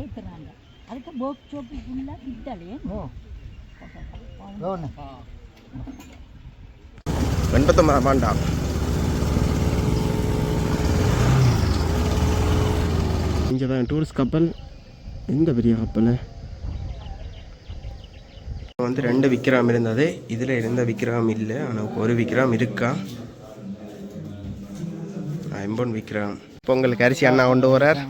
ஏற்றுறாங்க அதுக்கு போக் சோப்பு ஃபுல்லாக பித்தளையே எண்பத்தொம்பதாம் ஆண்டா இங்கே தான் டூரிஸ்ட் கப்பல். எந்த பெரிய கப்பல்? வந்து ரெண்டு விக்ரம் இருந்தது. இதில் இருந்த விக்ரம் இல்லை. ஆனால் ஒரு விக்ரம் இருக்கா? ஐம்பொன் விக்ரம். பொங்கலுக்கு அரிசி அண்ணா கொண்டு வரார்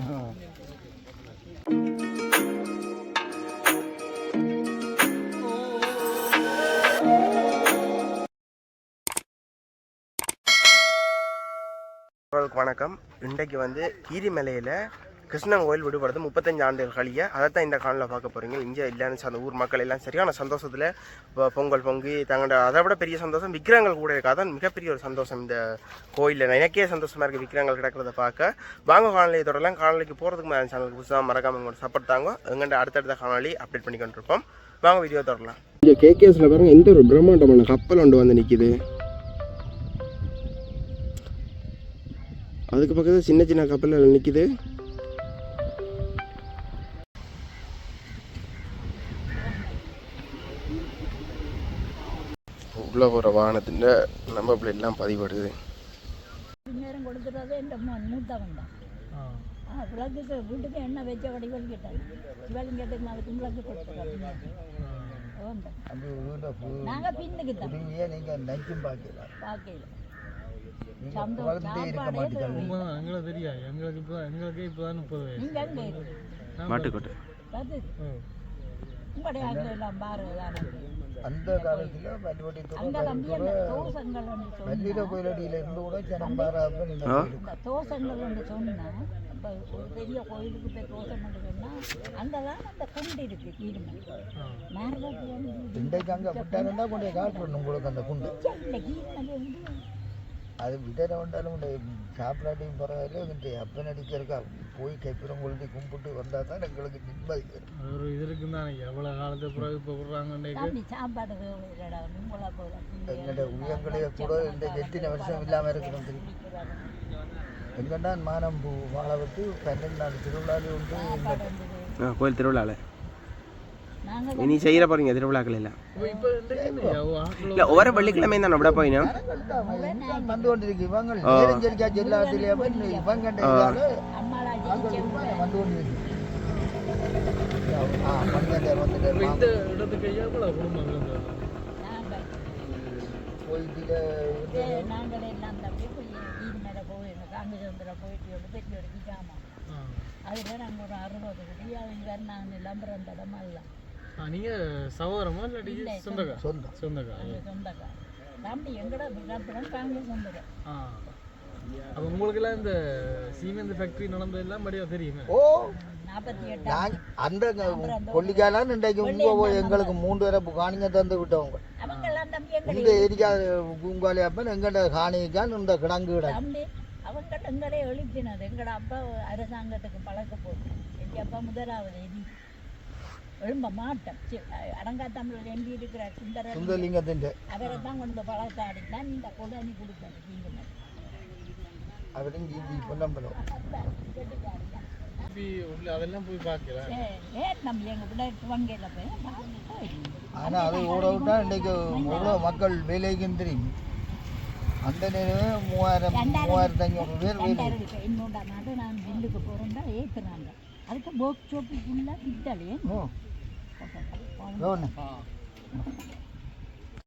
வணக்கம். இன்றைக்கு வந்து கீரிமலையில் கிருஷ்ணன் கோயில் விடுபடுறது முப்பத்தஞ்சு ஆண்டுகள் கழிய. அதை தான் இந்த காலில் பார்க்க போகிறீங்க இங்கே இல்லைன்னு அந்த ஊர் மக்கள் எல்லாம் சரியான சந்தோஷத்தில் இப்போ பொங்கல் பொங்கி தங்கட அதை விட பெரிய சந்தோஷம் விக்கிரங்கள் கூட இருக்காதான் மிகப்பெரிய ஒரு சந்தோஷம் இந்த கோயிலில். எனக்கே சந்தோஷமாக இருக்குது விக்கிரங்கள் கிடக்கிறத பார்க்க. வாங்க காணொலியை தொடரலாம். காணொலிக்கு போகிறதுக்கு மேலே சேனலுக்கு புதுசாக மறக்காம உங்களோட சப்போர்ட் தாங்க. எங்கள்கிட்ட அடுத்தடுத்த காணொலி அப்டேட் பண்ணிக்கிட்டுருப்போம் வாங்க வீடியோ தொடரலாம். இங்கே கேகேஸில் பாருங்க எந்த ஒரு பிரம்மாண்டமான கப்பல் ஒன்று வந்து நிற்கிது அதுக்கு பக்கத்தில் சின்ன சின்ன கப்பல் நிற்கிது உள்ள போகிற வாகனத்தின் நம்ப பிள்ளை எல்லாம் பதிவிடுது. நேரம் கொடுத்துறது என் மூத்தவன் தான் விளக்குக்கு வீட்டுக்கு எண்ணெய் வச்ச வடிவல் கேட்டாங்க சிவலிங்கத்துக்கு நாளைக்கு விளக்கு கொடுத்துருக்காங்க நாங்கள் பின்னுக்கு தான் நீங்கள் நைக்கும் பார்க்கல பார்க்கல எங்களுக்கு தெரியாது எங்களுக்கு இப்போ எங்களுக்கு இப்போ தான் முப்பது வயசு. நீங்கள் அங்கே இருக்கு மாட்டுக்கொட்டு உங்களுடைய எல்லாம் பாரு அந்த காலத்துல அந்த பள்ளியில சொன்னா கோயிலடியில இருந்து கூட ஜனம் பாராம நீங்க இந்த தோசங்கள் சொன்னா ஒரு பெரிய கோயிலுக்கு போய் தோசை மட்டும் சொன்னா அங்கே தான் அந்த குண்டு இருக்கு வந்து இன்றைக்கு அங்க விட்டாருந்தா கொண்டு போய் காட்டுறோம் உங்களுக்கு அந்த குண்டு. அது விடற வந்தாலும் சாப்பிடாட்டியும் பரவாயில்ல இந்த அப்பன் அடிக்கிறக்கா போய் கைப்புறம் கொளுத்தி கும்பிட்டு வந்தா தான் எங்களுக்கு நிம்மதி வரும். ஒரு இது இருக்குன்னு தான் எவ்வளோ காலத்துக்கு பிறகு இப்போ போல எங்கள்ட உயர்களைய கூட இந்த எத்தனை வருஷம் இல்லாம இருக்கிறோம் தெரியும் எங்கண்டான் மானம் பூ வாழை விட்டு பன்னெண்டு நாள் திருவிழாலே உண்டு கோயில் திருவிழாவில் இனி செய்கிற போகிறீங்க திருவிழாக்கள் எல்லாம். இல்லை ஒவ்வொரு வெள்ளிக்கிழமையும் தான் விட போயினா வந்து கொண்டிருக்கு இவங்க இவங்க வந்து கொண்டிருக்கு இந்த இடத்துக்கு நாங்கள் எல்லாம் தம்பி வீடு மேலே போயிட்டு வந்து பெரிய ஒரு அதில் நாங்கள் ஒரு அறுபது குடி அவங்க நாங்கள் எல்லாம் பிறந்த இடமா நீங்கள் சகோதரமா இல்லாட்டி சொந்தக்கா? சொந்தம் சொந்தக்கா எங்கள் சொந்தக்கார தம்பி எங்கட ஆ. அப்போ உங்களுக்கெல்லாம் இந்த சீமெந்து ஃபேக்ட்ரி நடந்ததெல்லாம் படியாக தெரியுமே? ஓ அந்த கொல்லிக்காலாம் இன்றைக்கு உங்க எங்களுக்கு மூன்று வரை காணிங்க தந்து விட்டவங்க. இந்த ஏரியா பூங்காலி அப்பன் எங்கள்ட காணிக்கான் இந்த கிடங்கு கிடங்கு தம்பி அவங்க எங்களே எழுப்பினது? எங்கட அப்பா அரசாங்கத்துக்கு பழக்க எங்கள் அப்பா முதலாவது எதி எழும்ப மாட்டோம் சி- அடங்கா தமிழர் எம்பி இருக்கிற சுந்தரர். சுந்தரலிங்கத்தின் அவரை தான் கொண்டு வந்து பழத்தாடி தான் இந்த கொடானி கொடுத்தாரு தீங்குமே அவரும் ஜிஜி பொன்னம்பலம் அதெல்லாம் போய் பார்க்கலாம் நம்பி எங்கள் பிள்ளை துவங்கையில் போய் பார்த்து போயிடுங்க. ஆனா அதை ஓட விட்டா இன்றைக்கு எவ்வளோ மக்கள் வேலைக்குன்னு தெரியும். அந்த நேரமே மூவாயிரம் மூவாயிரத்தி ஐநூறு பேர் வேலை நாடு நான் பில்லுக்கு போகிறோம்னா ஏற்றுறாங்க அதுக்கு பித்தளையே ஓ. எவ்வளோ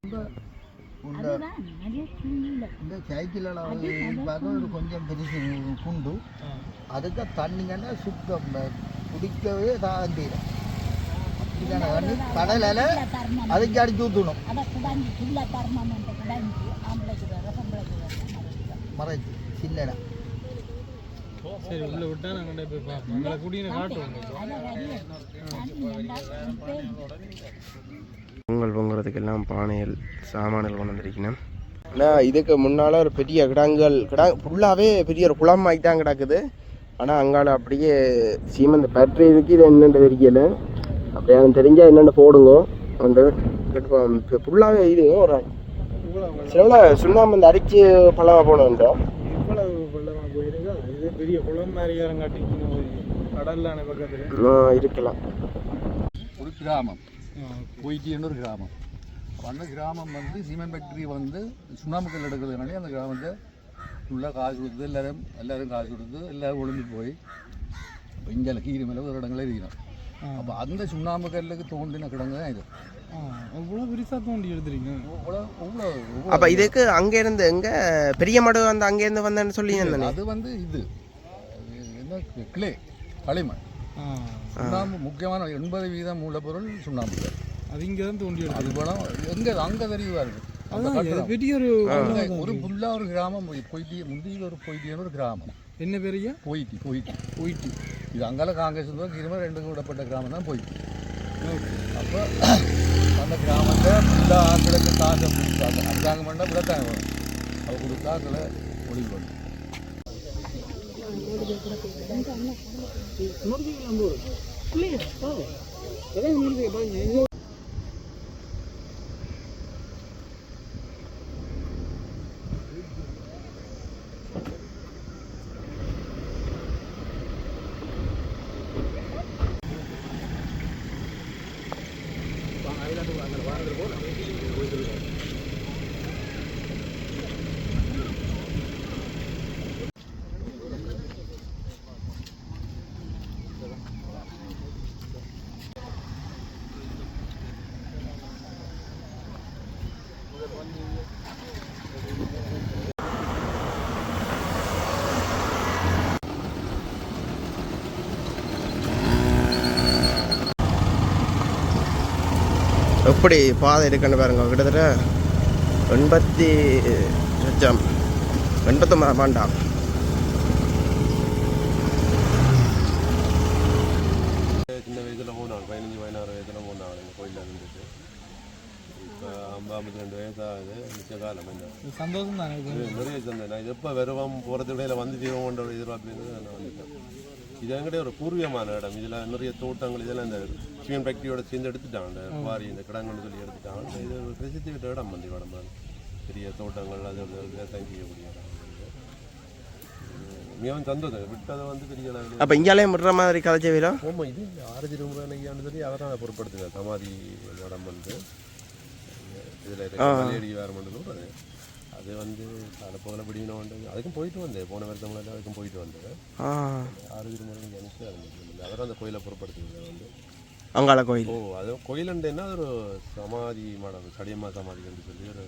இந்த அதுதான் அது ஃபுல்லாக இந்த சைக்கிள் அளவு பார்க்க ஒரு கொஞ்சம் பெருசு குண்டு. அதுக்கு தண்ணிங்கன்னா சுத்தம் குடிக்கவே தான் தீரும் அப்படிதானே தண்ணி கடலில் தர்மம் அதுக்கு அடிச்சு ஊற்றணும் அதை குடாஞ்சி ஃபுல்லாக தர்மம் குடாஞ்சி ஆம்பளைக்கு வேறு பொம்பளைக்கு வேறு மறைச்சு சின்னடா சரி உள்ள விட்டா நாங்கள் போய் பார்ப்போம் எங்களை குடியின காட்டுவோம் பொங்கல் பொங்குறதுக்கு எல்லாம் பானைகள் சாமான்கள் கொண்டு வந்திருக்கணும். ஆனால் இதுக்கு முன்னால் ஒரு பெரிய கிடாங்கள் கிடா ஃபுல்லாகவே பெரிய ஒரு குளம் ஆகி தான் கிடக்குது. ஆனால் அங்கால அப்படியே சீமந்த பேட்டரி இதுக்கு இது என்னென்னு தெரியல. அப்படியே தெரிஞ்சால் என்னென்னு போடுங்க. அந்த ஃபுல்லாகவே இது ஒரு சில சுண்ணாம்பு இந்த அரிச்சு பழமாக போனோம் இவ்வளவு வெள்ளமாக போயிருக்கா இது பெரிய குளம் மாதிரி காட்டிக்கணும் கடல்லான பக்கத்தில் ஆ, இருக்கலாம். ஒரு கிராமம். பொய்ட்டின்னு ஒரு கிராமம். அப்ப அந்த கிராமம் வந்து சீமெண்ட் ஃபேக்ட்ரி வந்து சுண்ணாம்புக்கல் எடுக்கிறதுனாலே அந்த கிராமத்தை ஃபுல்லாக காசு கொடுத்து எல்லாரும் எல்லாரும் காசு கொடுத்து எல்லாரும் ஒளிஞ்சு போய் இப்போ இங்கே கீரி மேலே ஒரு இடங்களே இருக்கணும் அப்போ அந்த சுண்ணாம்பு கல்லுக்கு தோண்டின கிடங்கு தான் இது. அவ்வளோ பெருசாக தோண்டி எடுத்துறீங்க? அவ்வளோ அவ்வளோ அப்ப இதுக்கு அங்க இருந்து எங்க பெரிய மடு வந்து அங்க இருந்து வந்தேன்னு சொல்லி அது வந்து இது. என்ன கிளே களிமண். சுண்ணாம்பு முக்கியமான எண்பது வீதம் மூலப்பொருள் சுண்ணாம்பு. கல். அது இங்கே தான் தோண்டி அது போல எங்கே அங்கே தெரியுவா இருக்கு? அந்த அதான் இது கட்டடம். பெரிய ஒரு புல்லா ஒரு கிராமம் போய் பொய்ட்டி முந்தியில் ஒரு பொய்ட்டியான ஒரு கிராமம். என்ன பெரிய பொய்ட்டி பொய்ட்டி போயிட்டு இது அங்கால காங்கிரஸ் இருந்தால் இருமல் ரெண்டு விடப்பட்ட கிராமம் தான் பொய்ட்டி அப்போ அந்த கிராமத்தை ஃபுல்லாக ஆக்களுக்கு காசை கொடுத்தாங்க அரசாங்கம் பண்ணால் விடத்தாங்க அவள் கொடுத்தா ஆக்களை ஒளிவு பண்ணும் Murgi lembur. Please. Oh. Jangan murgi banyak. எப்படி பாதை இருக்குன்னு பாருங்க கிட்டத்தட்ட எண்பத்தி லட்சம். எண்பத்தொம்பது வேண்டாம் சின்ன வயசுல போனாள் பதினஞ்சு பதினாறு வயசுல போனாள் எங்கள் கோயிலில் இருந்துட்டு இப்போ ஐம்பது ரெண்டு வயசு ஆகுது மிச்ச காலம் என்ன? சந்தோஷம் தானே நிறைய சந்தை நான் எப்போ வருவோம் போகிறது இடையில வந்து தீவோன்ற ஒரு எதிர்பார்ப்பு நான் இது என்கிட்ட ஒரு பூர்வீகமான இடம். இதில் நிறைய தோட்டங்கள் இதெல்லாம் இந்த சிவன் ஃபேக்டரியோட சேர்ந்து எடுத்துட்டாங்க. இந்த குவாரி இந்த கிடங்குன்னு சொல்லி எடுத்துட்டாங்க. இது ஒரு பிரசித்தி விட்ட இடம் வந்து இடம். பெரிய தோட்டங்கள் அது செய்யக்கூடிய இடம். மிகவும் சந்தோஷம் விட்டதை வந்து பெரிய அளவில் அப்ப இங்காலே முடுற மாதிரி கதைச்ச வீரா ஆமா இது ஆரஞ்சு ரூபாய்னு சொல்லி அவர் தான் பொருட்படுத்துங்க சமாதி மடம் வந்து. இதில் வேறு அது அது வந்து காலப்போகில் பிடிக்கணும் வந்து அதுக்கும் போயிட்டு வந்தேன். போன வருஷம் அதுக்கும் போயிட்டு வந்தேன். ஆ. ஆரஞ்சு ரூபாய் அனுப்பிச்சு இருந்துச்சு அவர் அந்த கோயிலை பொருட்படுத்துங்க வந்து. அங்காள கோயில். ஓ அது கோயிலுண்டேன்னா ஒரு சமாதி மடம் சடியம்மா சமாதின்னு சொல்லி ஒரு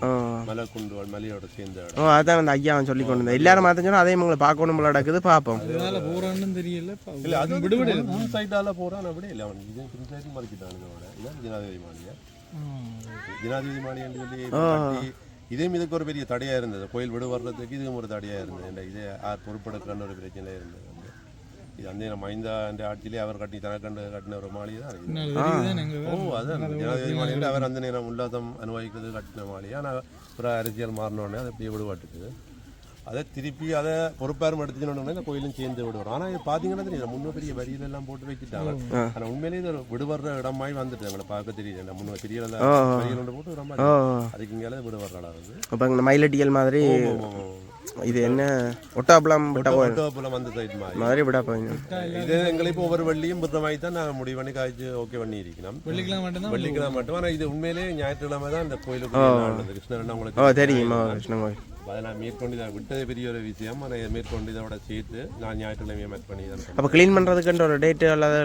ஆ. மலை குண்டுவாள் மலையோட சேர்ந்த இடம். ஓ அதான் வந்து ஐயா சொல்லி கொண்டு வந்தேன் எல்லாரும் மாத்தஞ்சோன்னா அதே உங்களை பார்க்கணும் போல நடக்குது பார்ப்போம். அதனால போறான்னு தெரியல. இல்ல அது விடுபடு முன் சைடால போறான் அப்படியே இல்லை அவன் இதே பின் சைடு மறைக்கிட்டானுங்க அவனை. இதான் ஜனாதிபதி மாளிகை ஜனாதிபதி மாளிகைன்னு சொல்லி கட்டி இதே இதுக்கு ஒரு பெரிய தடையா இருந்தது. கோயில் விடு வர்றதுக்கு இதுவும் ஒரு தடையா இருந்தது. இந்த இதே யார் பொறுப்பெடுக்கன்னு ஒரு பிரச்சனை இருந்தது. வந்து இது வந்து நம்ம மைந்தா அந்த ஆட்சியிலே அவர் கட்டி தனக்கண்டு கட்டின ஒரு மாளிகை தான் ஓ அதான். ஜனாதிபதி மாளிகையில் அவர் அந்த நேரம் உல்லாசம் அனுபவிக்கிறது கட்டின மாளிகை. ஆனால் ஒரு அரசியல் மாறினோடனே அது அப்படியே விடுபாட்டுக்குது அதை திருப்பி அதை பொறுப்பாரும் எடுத்துக்கணும்னு இந்த கோயிலும் சேர்ந்து விடுவார். ஆனால் இது பார்த்தீங்கன்னா தெரியும் முன்ன பெரிய வரியில எல்லாம் போட்டு வைக்கிட்டாங்க ஆனால் உண்மையிலேயே இது விடுபடுற இடமாய் வந்துட்டு எங்களை பார்க்க தெரியுது. இந்த முன்ன பெரிய வரியில் போட்டு ரொம்ப அதுக்கு இங்கே விடுபடுற இடம் அது. அப்போ இந்த மயிலட்டியல் மாதிரி இது என்ன? போல வந்து சைட் மாதிரி. மாதிரி விட இது எங்களை இப்போ ஒவ்வொரு வள்ளியும் புத்தமாய் தான் நான் முடிவு பண்ணி காய்ச்சி ஓகே பண்ணி இருக்கணும் வெள்ளிக்கிழமை மட்டும்தான் வெள்ளிக்கிழமை மட்டும். ஆனால் இது உண்மையிலேயே ஞாயிற்றுக்கிழமை தான் இந்த கோயிலுக்கு. கிருஷ்ணன் ஓ உங்களுக்கு தெரியுமா. கிருஷ்ணன் கோயில். அதை நான் மேற்கொண்டு இதை விட்டது பெரிய ஒரு விஷயம். இதை மேற்கொண்டு இதோட சேர்த்து நான் ஞாயிற்றுக்கிழமையை மேட் பண்ணி தான் அப்போ க்ளீன் பண்ணுறதுக்குன்ற ஒரு டேட்டு அல்லது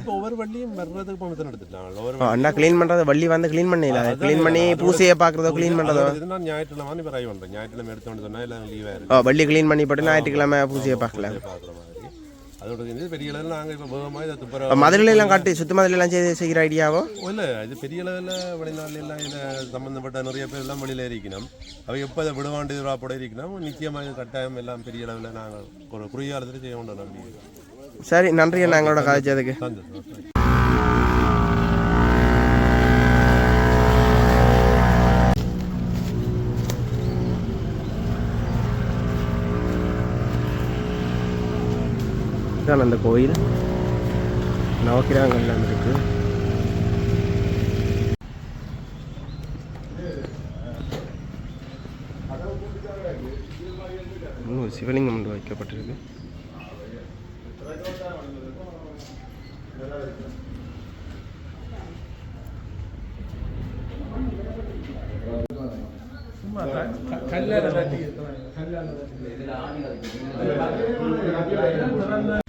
இப்போ ஒவ்வொரு வண்டியும் வர்றதுக்கு மித்தம் எடுத்துட்டாங்க ஒவ்வொரு அண்ணா க்ளீன் பண்ணுறது வள்ளி வந்து க்ளீன் பண்ணல க்ளீன் பண்ணி பூசையை பார்க்குறதோ க்ளீன் பண்ணுறதோ நான் ஞாயிற்றுக்கிழமை இப்போ ட்ரை பண்ணுறேன் ஞாயிற்றுக்கிழமை எடுத்தோன்னு சொன்னால் எல்லாம் லீவாக இருக்கு. வள்ளி க்ளீன் பண்ணி போட்டு ஞாயிற்றுக்கிழமை பூசையை பார்க்கல. பார்க்குற மாதிரி. அதோட பெரிய அளவில் நாங்கள் இப்போ வேகமாக இதை இப்போ துப்புரவு மதுரையில எல்லாம் காட்டி சுத்த மதுரையில எல்லாம் செய்து செய்கிற ஐடியாவோ? இல்லை இது பெரிய அளவில் வெளிநாட்டில் எல்லாம் இதில் சம்மந்தப்பட்ட நிறைய பேர் எல்லாம் வெளியில் இருக்கணும். அவை எப்போ இதை விடுவாண்டு போட இருக்கணும் நிச்சயமாக இது கட்டாயம் எல்லாம் பெரிய அளவில் நாங்கள் குறுகிய காலத்தில் செய்ய வேண்டும் நம்பி. சரி நன்றி அண்ணா எங்களோட கதைச்சதுக்கு இதான் அந்த கோயில். நவக்கிரகங்கள்லாம் இருக்கு. இன்னொரு சிவலிங்கம் ஒன்று வைக்கப்பட்டிருக்கு. கல்லால கல்லால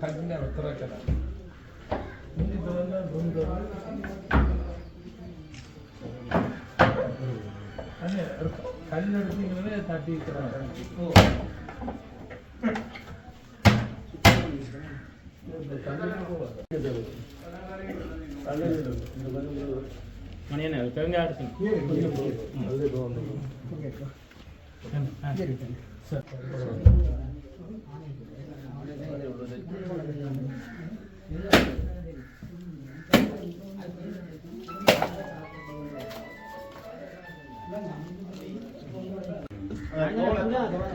간지나로 들어갔잖아. 눈이 들어갔나? 눈이 들어갔나? 아니, 간지나로 뛰면 다뛰있더라 ಮನೆಯನ್ನ ಗಂಗೆ ಆಡ್ತೀನಿ என்ன அதான்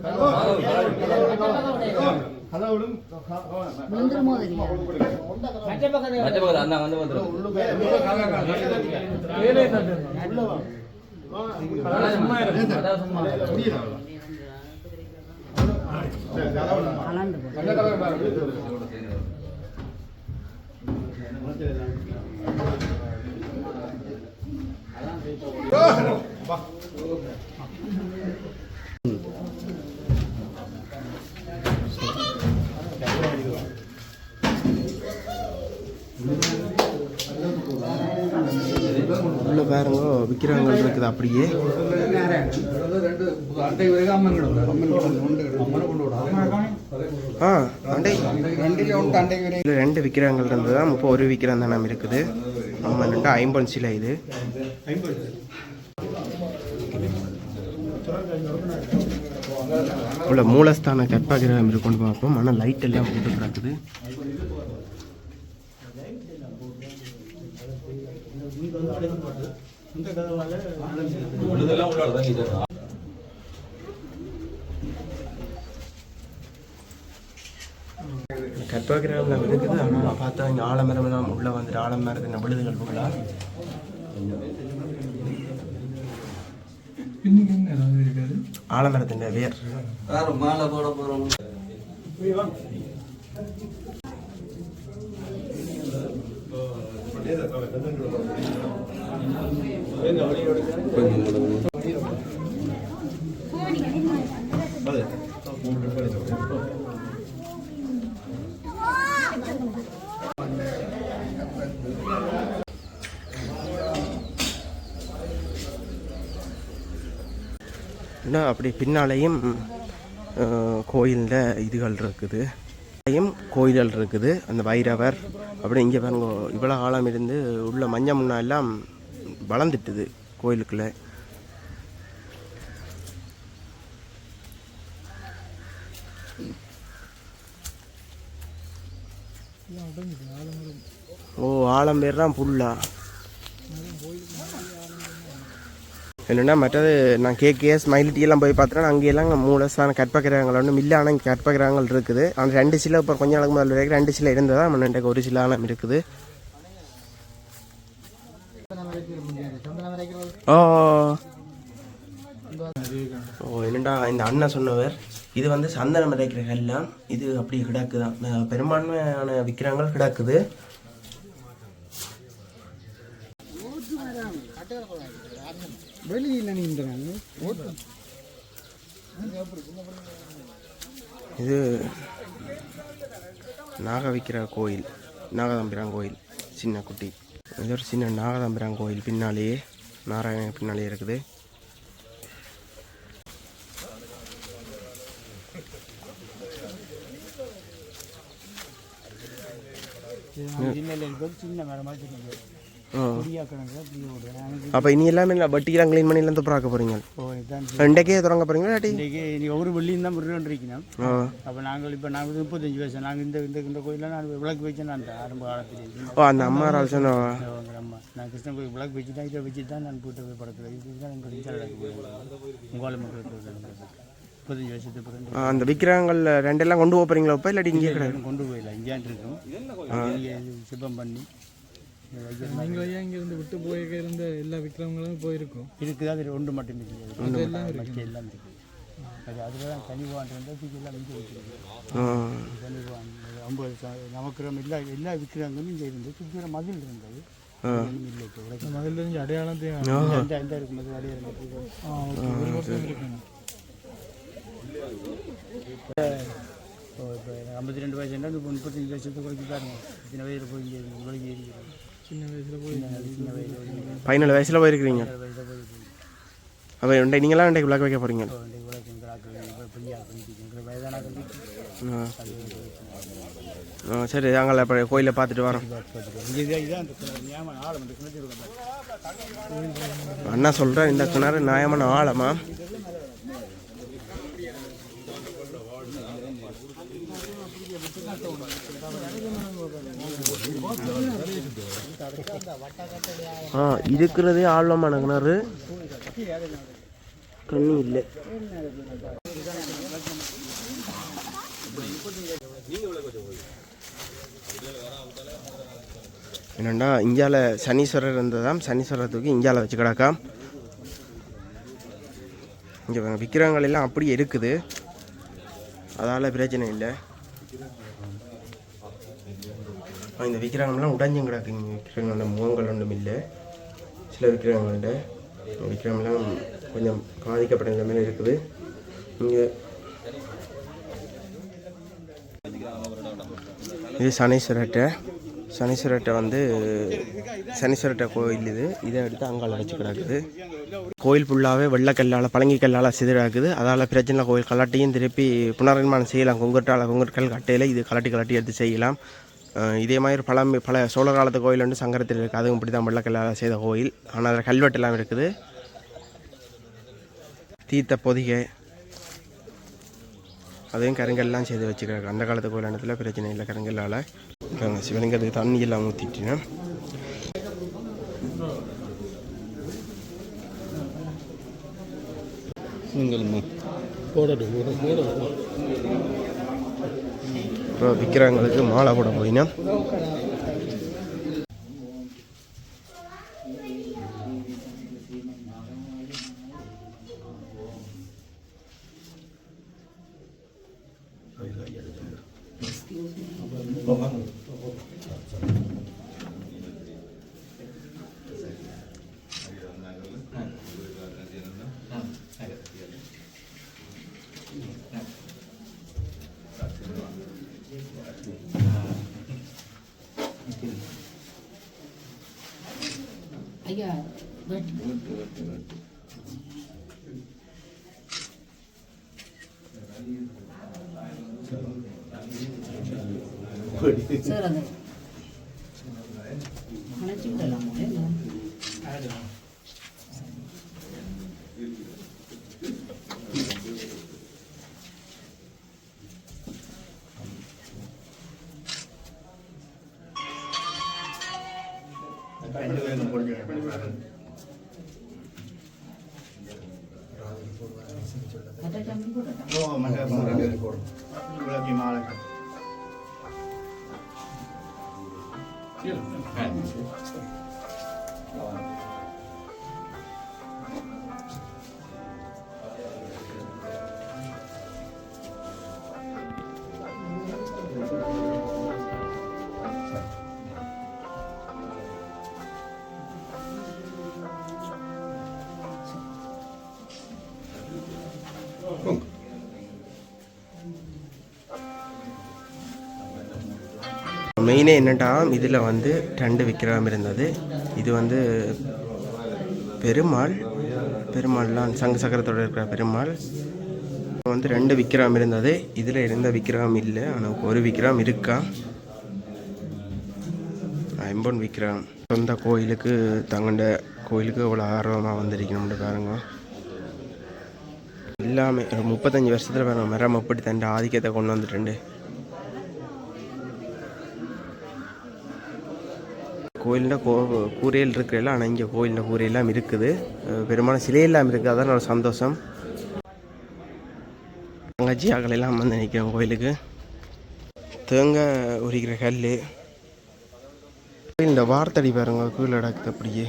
இருக்கு உள்ள பாருங்க விக்கிரகங்கள் இருக்குது அப்படியே. ஆ அண்டை. இதில் ரெண்டு விக்கிரகங்கள் இருந்து தான் இப்போ ஒரு விக்கிரம் நம்ம இருக்குது. ஆமாம் ரெண்டு ஐம்பது சிலை இது. உள்ள மூலஸ்தான கற்பகிரகம் இருக்குன்னு பார்ப்போம். ஆனால் லைட் எல்லாம் போட்டு கிடக்குது. கற்பகிரகம் இருக்குது. ஆனால் பார்த்தா இங்கே ஆலமரம் தான் உள்ளே வந்துட்டு ஆலமரத்தின் விழுதுகள் உள்ளா. இன்னைக்கு என்ன ஏதாவது இருக்காது ஆலமரத்தின் வேர் இன்னும் அப்படி பின்னாலேயும் கோயிலில் இதுகள் இருக்குது. கோயில்கள் இருக்குது. அந்த வைரவர் அப்படி இங்கே பாருங்க இவ்வளோ ஆழம் இருந்து உள்ள மஞ்சள் முன்னா எல்லாம் வளர்ந்துட்டுது கோயிலுக்குள்ளே. ஓ ஆழம் பேர் தான் புல்லா என்னென்னா மற்றது நான் கேகே ஸ்மைலிட்டியெல்லாம் போய் பார்த்தேன்னா அங்கேயெல்லாம் மூலசான கற்பகிரகங்கள் ஒன்றும் இல்லை ஆனால் இங்கே கற்பகிரகங்கள் இருக்குது. ஆனால் ரெண்டு சில இப்போ கொஞ்சம் நாளுக்கு முதல்ல வரைக்கும் ரெண்டு சில இருந்ததா முன்னாடி ஒரு சில இருக்குது. ஓ ஓ என்னடா இந்த அண்ணன் சொன்னவர். இது வந்து சந்தனம் விதைக்கிற கல்லாம் இது அப்படி கிடக்குதான். பெரும்பான்மையான விக்கிரகங்கள் கிடக்குது. வெளியில் நீந்துறாங்க இது நாகவிக்கிற கோயில் நாகதம்பிரான் கோயில் சின்ன குட்டி. இது ஒரு சின்ன நாகதம்பிரான் கோயில். பின்னாலேயே நாராயணன் பின்னாலேயே இருக்குது. சின்ன அப்போ இனி எல்லாமே இல்லை வட்டிக்கெல்லாம் க்ளீன் பண்ணி எல்லாம் துப்புறாக்க போகிறீங்க ரெண்டக்கே தொடங்க போகிறீங்களா இல்லாட்டி? இன்றைக்கு ஒரு வெள்ளியும் தான் இருக்கணும் அப்போ நாங்கள் இப்போ நாங்கள் முப்பத்தஞ்சு வயசு நாங்கள் இந்த இந்த இந்த கோயிலில் நான் விளக்கு வச்சேன் அந்த ஆரம்ப காலத்தில் ஓ அந்த அம்மா சொன்ன? அம்மா. நான் கிருஷ்ணன் கோயில் விளக்கு வச்சு தான் இதை வச்சு தான் நான் போட்டு போய் படத்தில் இதுதான் எங்கள் இன்சார்ஜ் உங்களால் மட்டும் முப்பத்தஞ்சு வருஷத்துக்கு பிறகு. ஆ, அந்த விக்கிரகங்கள் ரெண்டெல்லாம் கொண்டு போகிறீங்களா இப்போ? இல்லாட்டி இங்கே கிடையாது? கொண்டு போயிடலாம். இருக்கும். இங்கே இது சிப்பம் பண்ணி நீங்கள் ஐயா இங்கேருந்து விட்டு போய் இருந்த எல்லா விக்ரமங்களும் போயிருக்கும். இருக்குது அது ஒன்று மட்டும் இருக்குது. மற்ற எல்லாம் இருக்குது அது அதில் தான் கனிவான் இருந்தால் எல்லாம் இங்கே வச்சுருக்கு ஆ. கனிவான் ஐம்பது ச- நமக்கு எல்லா எல்லா விற்கிறாங்களும் இங்கே இருந்து சுற்றிற மதில் இருந்தது. மதில் அடையாளத்தையும் எந்த எந்த இருக்கும் போது அடையே இருந்தது ஆ ஓகே. ஒரு வருஷம் இருக்கணும் இப்போ ஐம்பத்தி ரெண்டு வயசு என்ன இப்போ முப்பத்தஞ்சு வருஷத்துக்கு குறைச்சி பாருங்க. சின்ன வயதில் போய் இங்கே உலகி ஏறிக்கிறோம். பதினேழு வயசில் போயிருக்கிறீங்க. அப்போ இண்டை நீங்களாம் இன்றைக்கு விளக்கு வைக்க போகிறீங்க ஆ. சரி நாங்கள் இப்போ கோயிலை பார்த்துட்டு வரோம். அண்ணா சொல்கிறேன் இந்த கிணறு நியாயமான ஆழமா? ஆ இருக்கிறதே ஆழமான கிணறு தண்ணி இல்லை. என்னண்டா இந்தியாவில் சனீஸ்வரர் இருந்ததாம் சனீஸ்வரர் தூக்கி இந்தியாவில் வச்சு கிடக்கா இங்கே விக்கிரகங்கள் எல்லாம் அப்படியே இருக்குது. அதால் பிரச்சனை இல்லை. இந்த விக்கிரகம்லாம் உடஞ்சும் கிடக்கு. இங்கே விக்கிரகங்களோட முகங்கள் ஒன்றும் இல்லை. சில விக்கிரகங்கள்ட விக்கிரகம்லாம் கொஞ்சம் பாதிக்கப்பட்ட நிலைமையில் இருக்குது. இங்கே இது சனீஸ்வரட்டை சனீஸ்வரட்டை வந்து சனீஸ்வரட்டை கோயில் இது. இதை எடுத்து அங்கால வச்சு கிடக்குது. கோயில் ஃபுல்லாகவே வெள்ளக்கல்லால் பழங்கி கல்லால் சிதறாக்குது. அதால் பிரச்சனை கோயில் கலாட்டியும் திருப்பி புனர்நிர்மாணம் செய்யலாம். கொங்கட்டால் கொங்கற்கல் கட்டையில் இது கலாட்டி கலாட்டி எடுத்து செய்யலாம். இதே மாதிரி பல பல சோழர் காலத்து கோயில் வந்து சங்கரத்தில் இருக்குது அதுவும் இப்படி தான் வெள்ளக்கல்லால் செய்த கோயில். ஆனால் அதில் கல்வெட்டெல்லாம் இருக்குது. தீர்த்த பொதிகை. அதையும் கருங்கல்லாம் செய்து வச்சுக்கிறாங்க. அந்த காலத்து கோயிலானத்தில் பிரச்சனை இல்லை கருங்கல்லால். பாருங்க சிவலிங்கத்துக்கு தண்ணி எல்லாம் ஊற்றிட்டுனா அப்புறம் விற்கிறவங்களுக்கு மாலை போட போயினா. ஐயா சார் அந்த Quella di Malaga. Sì, eh, sì. Davanti. மெயினே என்னட்டா இதில் வந்து ரெண்டு விக்கிரகம் இருந்தது. இது வந்து பெருமாள் பெருமாள்லாம் சங்க சக்கரத்தோட இருக்கிற பெருமாள். வந்து ரெண்டு விக்கிரகம் இருந்தது. இதில் இருந்த விக்கிரகம் இல்லை. ஆனால் ஒரு விக்கிரகம் இருக்கா? ஐம்பொன் விக்கிரகம். சொந்த கோயிலுக்கு தங்கண்ட கோயிலுக்கு அவ்வளோ ஆர்வமாக வந்திருக்கணும்னு பாருங்க. எல்லாமே ஒரு முப்பத்தஞ்சு வருஷத்தில் பாருங்க மரம் அப்படி தண்ட ஆதிக்கத்தை கொண்டு வந்துட்டு கோயிலில் கோ கூரையில் இருக்கிறல ஆனால் இங்கே கோயிலில் கூரையெல்லாம் இருக்குது. பெரும்பாலும் சிலையெல்லாம் இருக்குது அதான் ஒரு சந்தோஷம். தங்கச்சி எல்லாம் வந்து நிற்கிறோம் கோயிலுக்கு. தேங்காய் உரிக்கிற கல் இந்த வார்த்தடி பாருங்க கீழே நடக்குது அப்படியே.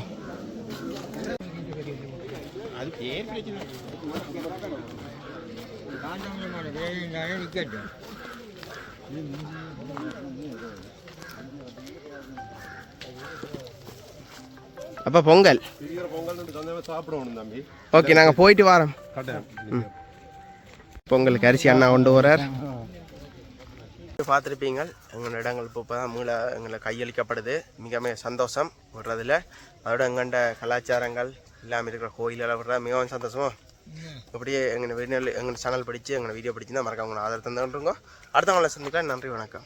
அப்போ பொங்கல். தம்பி ஓகே நாங்கள் போயிட்டு வரோம். பொங்கலுக்கு அரிசி அண்ணா கொண்டு வரார் பார்த்துருப்பீங்க எங்களோட இடங்கள் இப்போ இப்போ தான் மீள எங்களை கையளிக்கப்படுது. மிக மிக சந்தோஷம் விடுறதுல அதோட எங்கண்ட கலாச்சாரங்கள் இல்லாமல் இருக்கிற கோயிலெல்லாம் விடுற மிகவும் சந்தோஷமும் அப்படியே எங்கள் வீடியோ எங்கள் சேனல் படித்து எங்களை வீடியோ பிடிச்சிருந்தா மறக்காம உங்களை ஆதரவு தந்துருங்க அடுத்தவங்களை சந்திக்கலாம். நன்றி வணக்கம்.